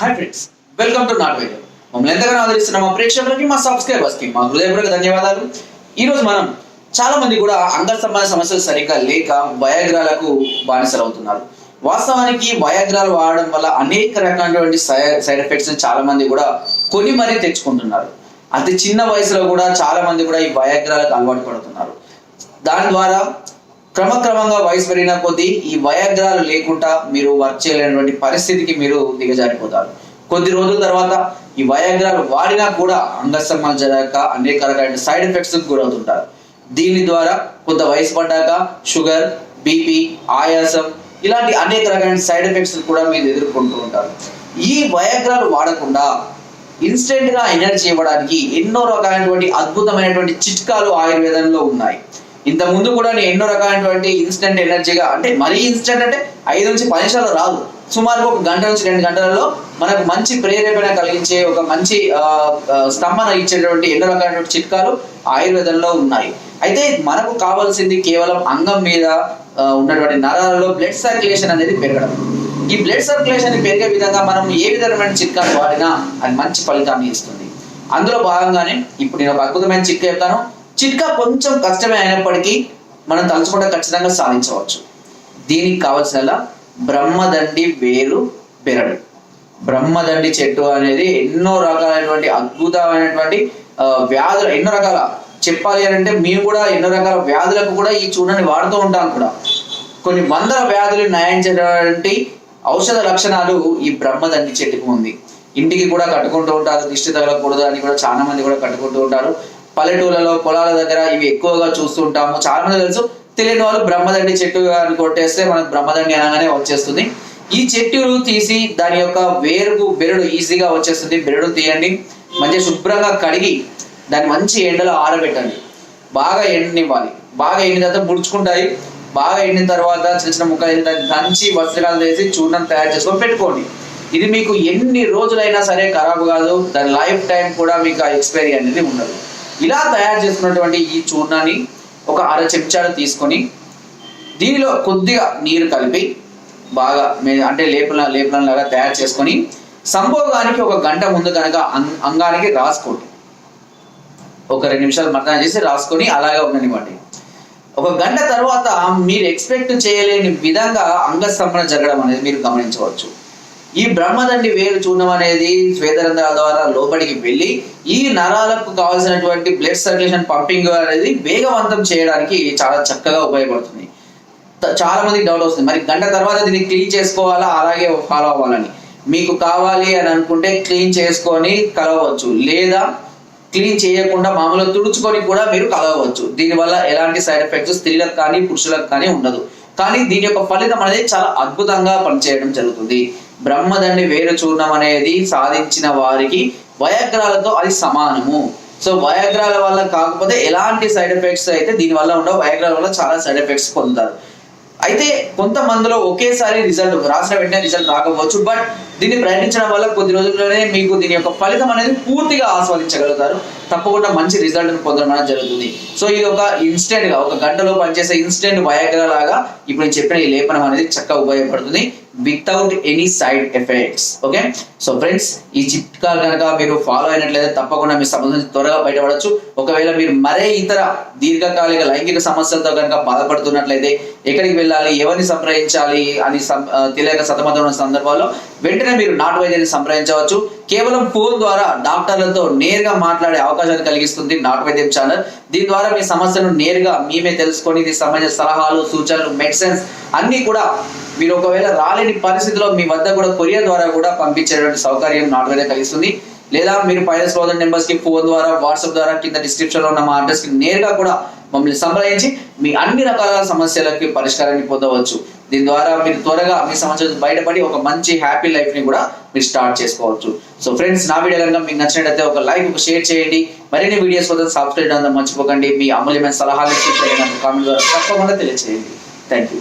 Hi friends welcome to నాట్ వైద్యం మమ్మల్ని ఎంతగానో ఆదరిస్తున్న మా ప్రేక్షకులకి మా సబ్స్క్రైబర్స్కి మా హృదయపూర్వక ధన్యవాదాలు. ఈ రోజు మనం చాలా మంది కూడా అంగ సంబంధ సమస్యలు సరిగ్గా లేక వయాగ్రాలకు బానిసలు అవుతున్నారు. వాస్తవానికి వయాగ్రాలు వాడడం వల్ల అనేక రకాలైనటువంటి సైడ్ ఎఫెక్ట్స్ చాలా మంది కూడా కొని మరీ తెచ్చుకుంటున్నారు. అతి చిన్న వయసులో కూడా చాలా మంది కూడా ఈ వయాగ్రాలకు అలవాటు పడుతున్నారు. దాని ద్వారా క్రమక్రమంగా వయసు పెరిగిన కొద్దీ ఈ వయాగ్రాలు లేకుండా మీరు వర్క్ చేయలేనటువంటి పరిస్థితికి మీరు దిగజారిపోతారు. కొద్ది రోజుల తర్వాత ఈ వయాగ్రాలు వాడినా కూడా అంగస్తంభం జరగక అనేక రకాలైన సైడ్ ఎఫెక్ట్స్ గురవుతుంటారు. దీని ద్వారా కొంత వయసు పడ్డాక షుగర్ బీపీ ఆయాసం ఇలాంటి అనేక రకమైన సైడ్ ఎఫెక్ట్స్ కూడా మీరు ఎదుర్కొంటూ ఉంటారు. ఈ వయాగ్రాలు వాడకుండా ఇన్స్టెంట్గా ఎనర్జీ ఇవ్వడానికి ఎన్నో రకాలైనటువంటి అద్భుతమైనటువంటి చిట్కాలు ఆయుర్వేదంలో ఉన్నాయి. ఇంత ముందు కూడా నేను ఎన్నో రకాలైనటువంటి ఇన్స్టెంట్ ఎనర్జీగా అంటే మరీ ఇన్స్టెంట్ అంటే ఐదు నుంచి పది నిమిషాలు రాదు. సుమారు ఒక గంట నుంచి రెండు గంటలలో మనకు మంచి ప్రేరేపణ కలిగించే ఒక మంచి ఆ, స్తంభన ఇచ్చేటువంటి ఎన్నో రకాలైనటువంటి చిట్కాలు ఆయుర్వేదంలో ఉన్నాయి. అయితే మనకు కావాల్సింది కేవలం అంగం మీద ఉన్నటువంటి నరాలలో బ్లడ్ సర్క్యులేషన్ అనేది పెరగడం. ఈ బ్లడ్ సర్క్యులేషన్ పెరిగే విధంగా మనం ఏ విధమైన చిట్కాలు వాడినా అది మంచి ఫలితాన్ని ఇస్తుంది. అందులో భాగంగానే ఇప్పుడు నేను ఒక అద్భుతమైన చిట్కా చెప్తాను. చిట్కా కొంచెం కష్టమే అయినప్పటికీ మనం తలుచుకుంటే ఖచ్చితంగా సాధించవచ్చు. దీనికి కావలసిన బ్రహ్మదండి వేరు బెరడు. బ్రహ్మదండి చెట్టు అనేది ఎన్నో రకాలైనటువంటి అద్భుతమైనటువంటి వ్యాధులు ఎన్నో రకాల చెప్పాలి అని అంటే మేము కూడా ఎన్నో రకాల వ్యాధులకు కూడా ఈ చూడని వాడుతూ ఉంటాం కూడా. కొన్ని వందల వ్యాధులు నయం నయించేటువంటి ఔషధ లక్షణాలు ఈ బ్రహ్మదండి చెట్టుకు ఉంది. ఇంటికి కూడా కట్టుకుంటూ ఉంటారు దిష్టి తగలకూడదు అని కూడా చాలా మంది కూడా కట్టుకుంటూ ఉంటారు. పల్లెటూళ్ళలో పొలాల దగ్గర ఇవి ఎక్కువగా చూస్తూ ఉంటాము చాలా మంది తెలుసు తెలియని వాళ్ళు బ్రహ్మదండి చెట్టు అని కొట్టేస్తే మనకు బ్రహ్మదండి అనగానే వచ్చేస్తుంది. ఈ చెట్టును తీసి దాని యొక్క వేరుకు బెరడు ఈజీగా వచ్చేస్తుంది. బెరడు తీయండి మంచిగా శుభ్రంగా కడిగి దాన్ని మంచి ఎండలో ఆరబెట్టండి. బాగా ఎండనివ్వాలి. బాగా ఎండిన తర్వాత ముడుచుకుంటాయి. బాగా ఎండిన తర్వాత చిన్న చిన్న ముక్కలు దంచి వస్త్రాలు వేసి చూర్ణం తయారు చేసుకొని పెట్టుకోండి. ఇది మీకు ఎన్ని రోజులైనా సరే ఖరాబ్ కాదు. దాని లైఫ్ టైం కూడా మీకు ఆ ఎక్స్పైరీ అనేది ఉండదు. ఇలా తయారు చేసుకున్నటువంటి ఈ చూర్ణాన్ని ఒక అర చెంచాలు తీసుకొని దీనిలో కొద్దిగా నీరు కలిపి బాగా అంటే లేపన లేపనం లాగా తయారు చేసుకొని సంభోగానికి ఒక గంట ముందు కనుక అం- అంగానికి రాసుకోండి. ఒక రెండు నిమిషాలు మర్దన చేసి రాసుకొని అలాగే ఉండనివ్వండి. ఒక గంట తర్వాత మీరు ఎక్స్పెక్ట్ చేయలేని విధంగా అంగస్తంభన జరగడం అనేది మీరు గమనించవచ్చు. ఈ బ్రహ్మదండి వేరు చూడడం అనేది శ్వేతరంధ్రాల ద్వారా లోపలికి వెళ్ళి ఈ నరాలకు కావాల్సినటువంటి బ్లడ్ సర్క్యులేషన్ పంపింగ్ అనేది వేగవంతం చేయడానికి చాలా చక్కగా ఉపయోగపడుతుంది. చాలా మందికి డౌట్ వస్తుంది. మరి గంట తర్వాత దీన్ని క్లీన్ చేసుకోవాలా? అలాగే ఫాలో అవ్వాలని. మీకు కావాలి అని అనుకుంటే క్లీన్ చేసుకొని కలవచ్చు లేదా క్లీన్ చేయకుండా మామూలుగా తుడుచుకొని కూడా మీరు కలవచ్చు దీనివల్ల ఎలాంటి సైడ్ ఎఫెక్ట్స్ స్త్రీలకు కానీ పురుషులకు కానీ ఉండదు. కానీ దీని యొక్క ఫలితం అనేది చాలా అద్భుతంగా పనిచేయడం జరుగుతుంది. బ్రహ్మదండి వేరు చూర్ణం అనేది సాధించిన వారికి వయగ్రాలతో అది సమానము. సో వయగ్రాల వల్ల కాకపోతే ఎలాంటి సైడ్ ఎఫెక్ట్స్ అయితే దీని వల్ల ఉండవు. వయగ్రాల వల్ల చాలా సైడ్ ఎఫెక్ట్స్ పొందుతారు. అయితే కొంతమందిలో ఒకేసారి రిజల్ట్ రాసిన వెంటనే రిజల్ట్ రాకపోవచ్చు. బట్ దీన్ని ప్రయత్నించడం వల్ల కొద్ది రోజుల్లోనే మీకు దీని యొక్క ఫలితం అనేది పూర్తిగా ఆస్వాదించగలుగుతారు. తప్పకుండా మంచి రిజల్ట్ పొందడం అనేది జరుగుతుంది. సో ఇది ఒక ఇన్స్టెంట్గా ఒక గంటలో పనిచేసే ఇన్స్టెంట్ వయాగ్రా లాగా ఇప్పుడు నేను చెప్పిన ఈ లేపనం అనేది చక్కగా ఉపయోగపడుతుంది without any side effects okay so friends ఈ చిట్కా కనుక మీరు ఫాలో అయినట్లయితే తప్పకుండా మీ సమస్య నుంచి త్వరగా బయటపడవచ్చు ఒకవేళ మీరు మరే ఇతర దీర్ఘకాలిక లైంగిక సమస్యలతో కనుక బాధపడుతున్నట్లయితే ఎక్కడికి వెళ్ళాలి ఎవరిని సంప్రదించాలి అని తెలియక సతమతం తెలియక సతమతమైన సందర్భాల్లో వెంటనే మీరు నాటు వైద్యాన్ని సంప్రదించవచ్చు. కేవలం ఫోన్ ద్వారా డాక్టర్లతో నేరుగా మాట్లాడే అవకాశాన్ని కలిగిస్తుంది నాటు వైద్యం ఛానల్. దీని ద్వారా మీ సమస్యను నేరుగా మేమే తెలుసుకొని దీనికి సంబంధించిన సలహాలు సూచనలు మెడిసిన్స్ అన్ని కూడా మీరు ఒకవేళ రాలేని పరిస్థితిలో మీ వద్ద కూడా కొరియర్ ద్వారా కూడా పంపించేటువంటి సౌకర్యం నాటు వైద్యం కలిగిస్తుంది. లేదా మీరు పైన స్లోదన్ నెంబర్స్కి ఫోన్ ద్వారా వాట్సాప్ ద్వారా కింద డిస్క్రిప్షన్లో ఉన్న మా అడ్రస్కి నేరుగా కూడా మమ్మల్ని సంప్రదించి మీ అన్ని రకాల సమస్యలకి పరిష్కారాన్ని పొందవచ్చు. దీని ద్వారా మీరు త్వరగా మీ సమస్యలు బయటపడి ఒక మంచి హ్యాపీ లైఫ్ని కూడా మీరు స్టార్ట్ చేసుకోవచ్చు. సో ఫ్రెండ్స్ నా వీడియో కనుక మీకు నచ్చినట్లయితే ఒక లైక్ ఒక షేర్ చేయండి. మరిన్ని వీడియోస్ కోసం సబ్స్క్రైబ్ చేయడం మర్చిపోకండి. మీ అమూల్యమైన సలహాలు కామెంట్ ద్వారా తప్పకుండా తెలియజేయండి థ్యాంక్ యూ